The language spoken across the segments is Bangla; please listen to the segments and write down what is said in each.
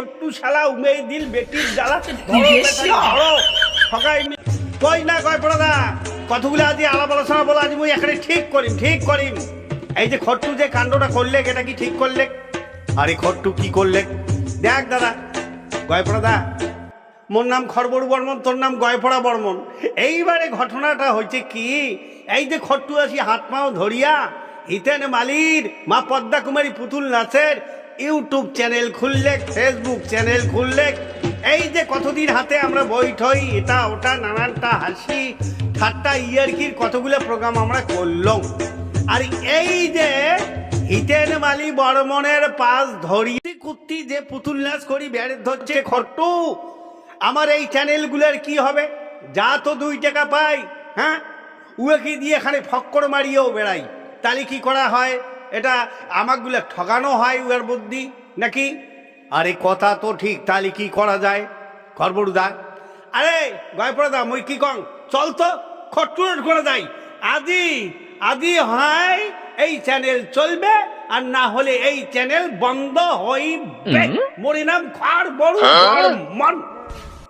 খট্টু শালা উমে দিল বেটির জ্বালাতে ধরো সকাই কই না কয় পড়াদা কতগুলো আজি আলাপ আলোচনা বলো আজি মুই এখানে ঠিক করিম ঠিক করিম। এই যে খট্টু যে কাণ্ডটা করলে এটা কি ঠিক করলে? আরে খট্টু কি করলে? দেখ দাদা গয়পড়াদা মোর নাম খরবড়ু বর্মন তোর নাম গয়পড়া বর্মন। এইবারে ঘটনাটা হয়েছে কি? এই যে খট্টু আসি হাত পাও ধরিয়া হিতেন মালির মা পদ্মা কুমারী পুতুল নাচের ইউটিউব চ্যানেল খুললে, ফেসবুক চ্যানেল খুললে, এই যে কতদিন হাতে আমরা বইঠই এটা, ওটা, নানানটা হাসি, ঠাট্টা, ইয়ারকির কতগুলো প্রোগ্রাম আমরা করলাম আর এই যে হিতেন মালি বর্মনের পাশ ধরিয়ে কুত্তি যে পুতুল নাচ করি বেড়ে ধরছে খট্টু, আমার এই চ্যানেলগুলোর কি হবে? যা তো দুই টাকা পাই হ্যাঁ? উয়েকে দিয়ে এখানে ফক্কর মারিয়েও বেড়াই। তাহলে কি করা হয়? এটা আমাকগুলো ঠকানো হয় উয়ার বুদ্ধি নাকি? আরে কথা তো ঠিক তাহলে কি করা যায়? খরবড়ুদা আরে গয়পড়দা মুই কি কং? চল তো খট্টুর করে যাই। আদি আদি হয় এই চ্যানেল চলবে আর না হলে এই চ্যানেল বন্ধ হইবে। মরি নাম খার বড় মন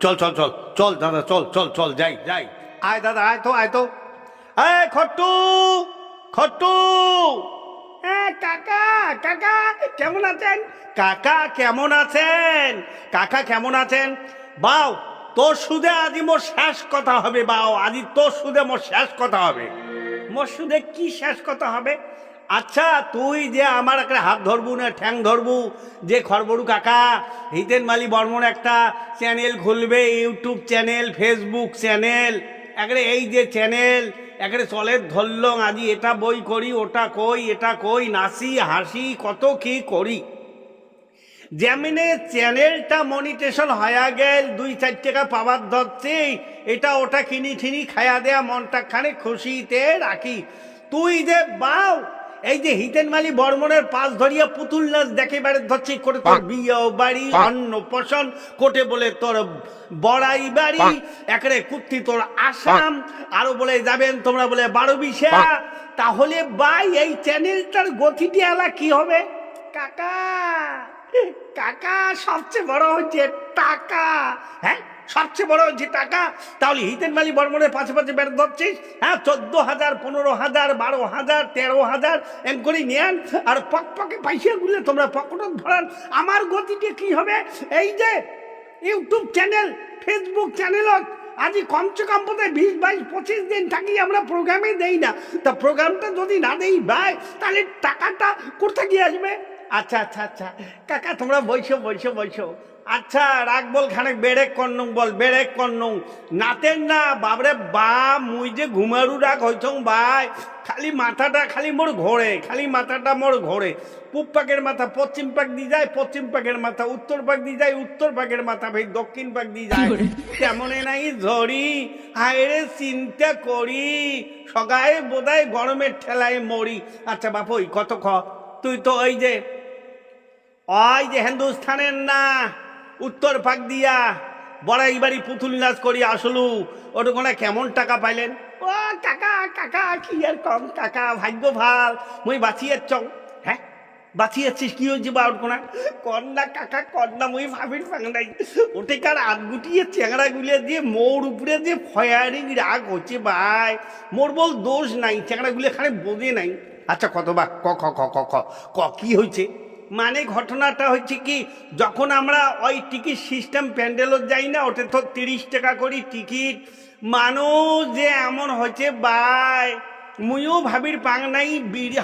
চল চল চল চল দাদা চল চল চল যাই যাই। আয় দাদা আয় তো আয় তো। এই খট্টু খট্টু। হ্যাঁ কাকা কাকা, কেমন আছেন? কাকা কেমন আছেন? কাকা কেমন আছেন? বাও, তোর সুদে আজি মোর শেষ কথা হবে, বাও। আজি তোর সুদে মোর শেষ কথা হবে। মোর সুদে কি শেষ কথা হবে? আচ্ছা তুই যে আমার একটা হাত ধরবু না, ঠ্যাং ধরবু, যে খরবড়ু কাকা, হিতেন মালি বর্মন একটা চ্যানেল খুলবে, ইউটিউব চ্যানেল, ফেসবুক চ্যানেল একরে এই যে চ্যানেল একরে চলের ধরল আজি এটা বই করি, ওটা কই, এটা কই নাসি হাসি, কত কি করি? যেমনে চ্যানেলটা মনিটেশন হয়া গেল, দুই চার টাকা পাওয়ার ধরছে, এটা ওটা কিনি ঠিনি খায়া দেয়া, মনটা খানে খুশিতে রাখি। তুই যে বাও এই যে হিতেন মালি বর্মনের পাশ ধরিয়া পুতুল নাচ দেখে বেড়ে ধরছি করে তোর বিয়ে বাড়ি অন্ন পোষণ কোটে বলে তোর বড়াই বাড়ি একরে কুত্তি তোর আসাম আরও বলে যাবেন তোমরা বলে বারো বিশা তাহলে বাই এই চ্যানেলটার গতিটি আলা কি হবে? কাকা কাকা সবচেয়ে বড় হচ্ছে টাকা। হ্যাঁ? সবচেয়ে বড় হচ্ছে টাকা, তাহলে হিতেন মালি বর্মনের পাশে পাশে বেড়ে ধরছিস? হ্যাঁ চোদ্দ হাজার পনেরো হাজার বারো হাজার তেরো হাজার এম করে নেন আর পক পকে পয়সা গুলে তোমরা পকেট ধরান আমার গতিতে কি হবে? এই যে ইউটিউব চ্যানেল, ফেসবুক চ্যানেলত আজি কমসে কম বোধহয় বিশ, বাইশ, পঁচিশ দিন থাকি আমরা প্রোগ্রামে দেই না। তা প্রোগ্রামটা যদি না দেই ভাই, তাহলে টাকাটা কোথা গিয়ে আসবে? আচ্ছা আচ্ছা আচ্ছা। কাকা, তোমরা বইসো বইসো বইসো আচ্ছা রাগ বল খানে বেড়েক কন্নুং বল বেড়েক কন্নুং। নাতেন না বাবরে বা মুই যে ঘুমারু রাগ হইছং ভাই। খালি মাথাটা খালি মোর ঘোরে খালি মাথাটা মোর ঘোরে। পূব পাকের মাথা পশ্চিম পাক দিয়ে যায় পশ্চিম পাকের মাথা উত্তর পাক দিয়ে যায় উত্তর পাকের মাথা ভাই দক্ষিণ পাক দিয়ে যায়। তেমনে নাই ঝড়ি হায়রে চিন্তা করি। সগায় বোধহয় গরমের ঠেলায় মরি। আচ্ছা বাপ ওই কত খ? তুই তো ওই যে ওই যে হিন্দুস্থানের না উত্তর পাক দিয়া বড়াই বাড়ি পুতুল নাচ করি আসলু। ওটা কেমন টাকা পাইলেন? ও কাকা কাকা কি আর কম কাকা ভাগ্য ভালো, মুই বাঁচিয়েছ। হ্যাঁ? বাঁচিয়েছিস, কি হয়েছে বা ওটা কন্যা কাকা, কন্যা মুই ভাবির ফাংনাই ওটে কার আট গুটিয়ে চেংড়া গুলিয়ে দিয়ে মোর উপরে যে ফয়ারিং রাগ হচ্ছে ভাই। মোর বল দোষ নাই, চেংড়া গুলিয়ে খানে বোঝে নাই। আচ্ছা কত বা ক খ খ খ, ক, কি হয়েছে? মানে ঘটনাটা হচ্ছে কি, যখন আমরা ওই টিকিট সিস্টেম প্যান্ডেলত যাই না ওটা তো তিরিশ টাকা করি টিকিট মানুষ যে এমন হচ্ছে বাই, মুইও ভাবির পাং নাই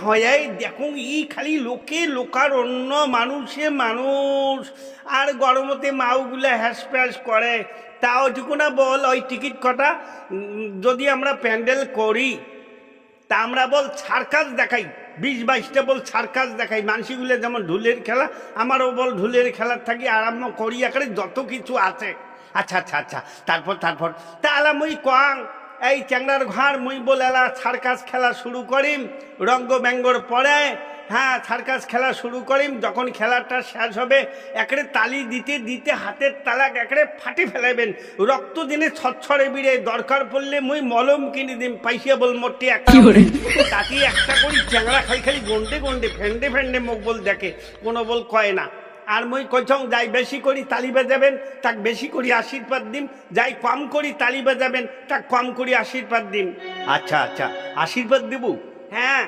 হয়াই দেখুন, ই খালি লোকে লোকার অন্য মানুষে মানুষ। আর গরমতে মাউগুলা হ্যাস প্যাস করে। তাও টুকু না বল, ওই টিকিট কটা যদি আমরা প্যান্ডেল করি তা আমরা বল, সার্কাস দেখাই। বিশ, বাইশটা বল, সার্কাস দেখাই। মানসিগুলো যেমন ঢুলের খেলা, আমারও বল ঢুলের খেলার থাকি, আরম্ভ করি আকারে যত কিছু আছে। আচ্ছা আচ্ছা আচ্ছা তারপর তারপর। তাহলে মুই কং এই চ্যাংড়ার ঘর মুই বল এলা সার্কাস খেলা শুরু করিম, রঙ্গ ব্যঙ্গর পরে হ্যাঁ সার্কাস খেলা শুরু করিম যখন খেলাটা শেষ হবে একড়ে তালি দিতে দিতে হাতের তালাক একড়ে ফাটি ফেলাইবেন। রক্ত দিনে ছচ্ছরে বিড়ে দরকার পড়লে মুই মলম কিনে দিম পাইসিয়া বল মোটে একটা তাকে একটা করি চ্যাংড়া খালি খালি গন্ডে গন্ডে ফেন্ডে ফেন্ডে মুখ বল দেখে কোনো বল কয় না। আর মই কইছং যাই বেশি করি তালি বাজাবেন তাক বেশি করি আশীর্বাদ দিম যাই কম করি তালি বাজাবেন তাক কম করি আশীর্বাদ দিম। আচ্ছা আচ্ছা আশীর্বাদ দিব? হ্যাঁ।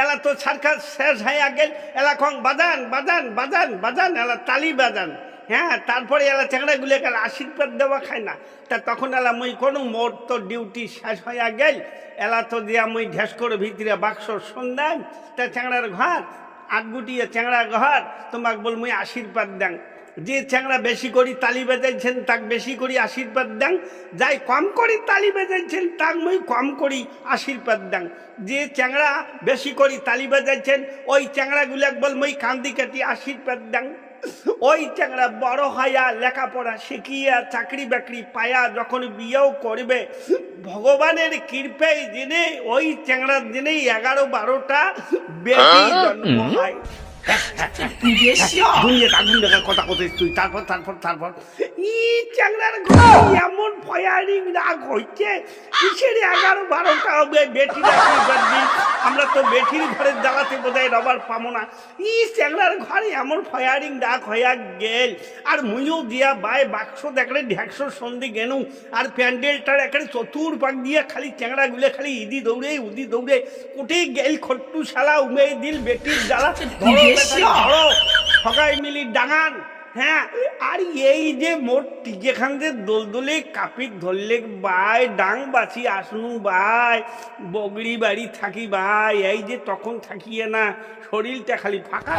এলা তো সরকার শেষ হয়ে গেল। এলা কং, বাজান বাজান বাজান বাজান, এলা তালি বাজান। হ্যাঁ তারপরে এলা চেংড়াগুলো গেল, আশীর্বাদ দেওয়া খায় না। তা তখন এলা মুই কোনো, মোর তো ডিউটি শেষ হয়ে গেল। এলা তো দিয়া মুই ঢেসকর ভিতরে বাক্স সন্ধ্যান তা চেংড়ার ঘর, আটগুটিয়ে চেংড়া ঘর, তোমাক বল মুই আশীর্বাদ দেন যে চ্যাংড়া বেশি করি তালি বেজাইছেন তাক বেশি করি আশীর্বাদ দেন। যাই কম করি তালি বেজাইছেন তাক মই কম করি আশীর্বাদ দেন। যে চ্যাংড়া বেশি করি তালি বেজাইছেন ওই চ্যাংড়াগুলো বল মই কান্দি কাটি আশীর্বাদ দেন। ওই চ্যাংড়া বড় হইয়া লেখাপড়া শিখিয়া চাকরি বাকরি পায়া যখন বিয়েও করবে ভগবানের কৃপায় দিনে ওই চ্যাংড়ার দিনেই এগারো বারোটা বেটি জন্ম হয়। দুনিয়া আগুন দেখার কথা কোথায় তুই। তারপর তারপর তারপর। ই চ্যাংড়ার ঘরে এমন ফয়ারিং রাগ হচ্ছে কিসের এগারো বারোটা হবে বেটির আশীর্বাদ দিন আমরা তো বেটির ঘরে জ্বালাতে বোধহয় রবার পাবো না। ই চ্যাংড়ার ঘরে এমন ফয়ারিং ডাক হইয়া গেল। আর মুইও দিয়া বাই বাক্স দেখলে ঢ্যাকশো সন্ধি গেনু। আর প্যান্ডেলটার একেবারে চতুর্পাক দিয়ে খালি চ্যাংড়া গুলে খালি ইদি দৌড়ে উদি দৌড়ে। কোটে গেল খট্টু শালা উমে দিল বেটির ধরো। সবাই মিলি ডাঙান। হ্যাঁ আর এই যে মোট যেখান যে দোলদোলে কাপিক ধরলে, বাই, ডাং বাছি আসনু, বাই, বগড়ি বাড়ি থাকি, বাই, এই যে তখন থাকিয়ে না, শরীরটা খালি ফাঁকা।